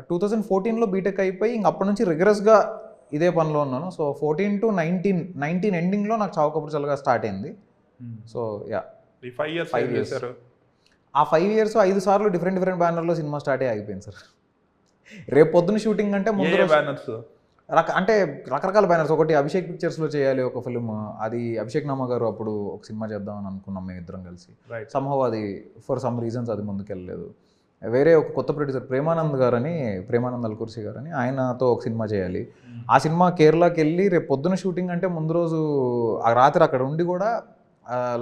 Two thousand ఫోర్టీన్లో BTech అయిపోయి ఇంక అప్పటి నుంచి రిగరస్గా ఇదే పనిలో ఉన్నాను. So fourteen to nineteen nineteen ఎండింగ్లో నాకు చావు కబుర్ చల్లగా స్టార్ట్ అయింది. So yeah. Five years five. చేశారు? ఆ ఫైవ్ ఇయర్స్ ఐదు సార్లు డిఫరెంట్ డిఫరెంట్ బ్యానర్లో సినిమా స్టార్ట్ అయ్యి ఆగిపోయింది సార్. రేపు పొద్దున షూటింగ్ అంటే ముందు బ్యానర్స్? రక అంటే రకరకాల బ్యానర్స్. ఒకటి అభిషేక్ పిక్చర్స్లో చేయాలి ఒక ఫిల్మ్ అది అభిషేక్ నామ గారు అప్పుడు ఒక సినిమా చేద్దామని అనుకున్నాం మేము ఇద్దరం కలిసి. సంహవ్ అది ఫర్ సమ్ రీజన్స్ అది ముందుకెళ్ళలేదు. వేరే ఒక కొత్త ప్రొడ్యూసర్ ప్రేమానంద్ గారని ప్రేమానంద్ అల్కుర్సి గారని ఆయనతో ఒక సినిమా చేయాలి. ఆ సినిమా కేరళకి వెళ్ళి రేపు పొద్దున షూటింగ్ అంటే ముందు రోజు ఆ రాత్రి అక్కడ ఉండి కూడా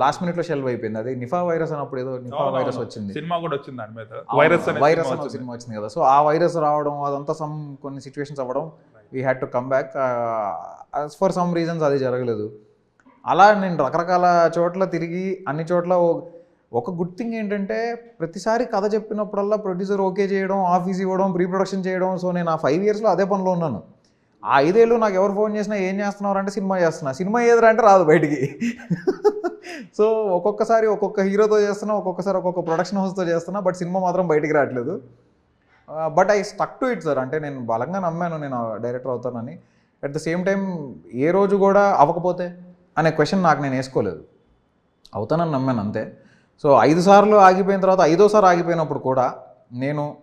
లాస్ట్ మినిట్లో షెల్వ్ అయిపోయింది. అది నిఫా వైరస్ అన్నప్పుడు ఏదో నిఫా వైరస్ వచ్చింది. సినిమా కూడా వచ్చింది దాని మీద. వైరస్ వైరస్ సినిమా అనే వచ్చింది. సినిమా వచ్చింది కదా. సో ఆ వైరస్ రావడం అదంతా సమ్ కొన్ని సిచ్యువేషన్స్ అవ్వడం we had to come back for some reasons అది జరగలేదు. అలా నేను రకరకాల చోట్ల తిరిగి అన్ని చోట్ల ఒక గుడ్ థింగ్ ఏంటంటే ప్రతిసారి కథ చెప్పినప్పుడల్లా ప్రొడ్యూసర్ ఓకే చేయడం ఆఫీస్ ఇవ్వడం ప్రీ ప్రొడక్షన్ చేయడం సో నేను ఆ ఫైవ్ ఇయర్స్లో అదే పనిలో ఉన్నాను. ఆ ఐదేళ్ళు నాకు ఎవరు ఫోన్ చేసినా ఏం చేస్తున్నారు అంటే సినిమా చేస్తున్నా. సినిమా ఏదిరా అంటే రాదు బయటికి. సో ఒక్కొక్కసారి ఒక్కొక్క హీరోతో చేస్తున్నా ఒక్కొక్కసారి ఒక్కొక్క ప్రొడక్షన్ హౌస్తో చేస్తున్నా బట్ సినిమా మాత్రం బయటికి రావట్లేదు. But I stuck to it sir అంటే నేను బలంగా నమ్మాను నేను డైరెక్టర్ అవుతానని. అట్ ద సేమ్ టైం ఏ రోజు కూడా అవ్వకపోతే అనే క్వశ్చన్ నాకు నేను వేసుకోలేదు. అవుతానని నమ్మాను అంతే. సో ఐదు సార్లు ఆగిపోయిన తర్వాత ఐదోసారి ఆగిపోయినప్పుడు కూడా నేను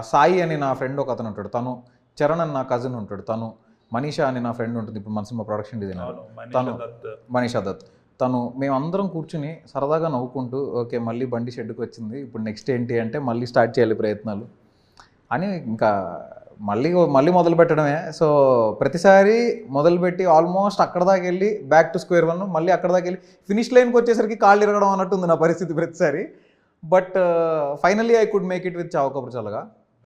సాయి అని నా ఫ్రెండ్ ఒక అతను ఉంటాడు. తను చరణ్ అని నా కజిన్ ఉంటాడు. తను మనీషా అని నా ఫ్రెండ్ ఉంటుంది. ఇప్పుడు మన సినిమా ప్రొడక్షన్ డిజైనర్ మనీషా తను-. మనీషా దత్. తను మేమందరం కూర్చుని సరదాగా నవ్వుకుంటూ ఓకే మళ్ళీ బండి షెడ్కి వచ్చింది. ఇప్పుడు నెక్స్ట్ ఏంటి అంటే మళ్ళీ స్టార్ట్ చేయాలి ప్రయత్నాలు. అని ఇంకా మళ్ళీ మళ్ళీ మొదలు పెట్టడమే సో ప్రతిసారి మొదలుపెట్టి ఆల్మోస్ట్ అక్కడ దాకా వెళ్ళి బ్యాక్ టు స్క్వేర్ వన్ మళ్ళీ అక్కడ దాకా వెళ్ళి ఫినిష్ లైన్కి వచ్చేసరికి కాళ్ళు ఇరగడం అన్నట్టుంది నా పరిస్థితి ప్రతిసారి. But finally I could make it with చావకపురు చల్లగా.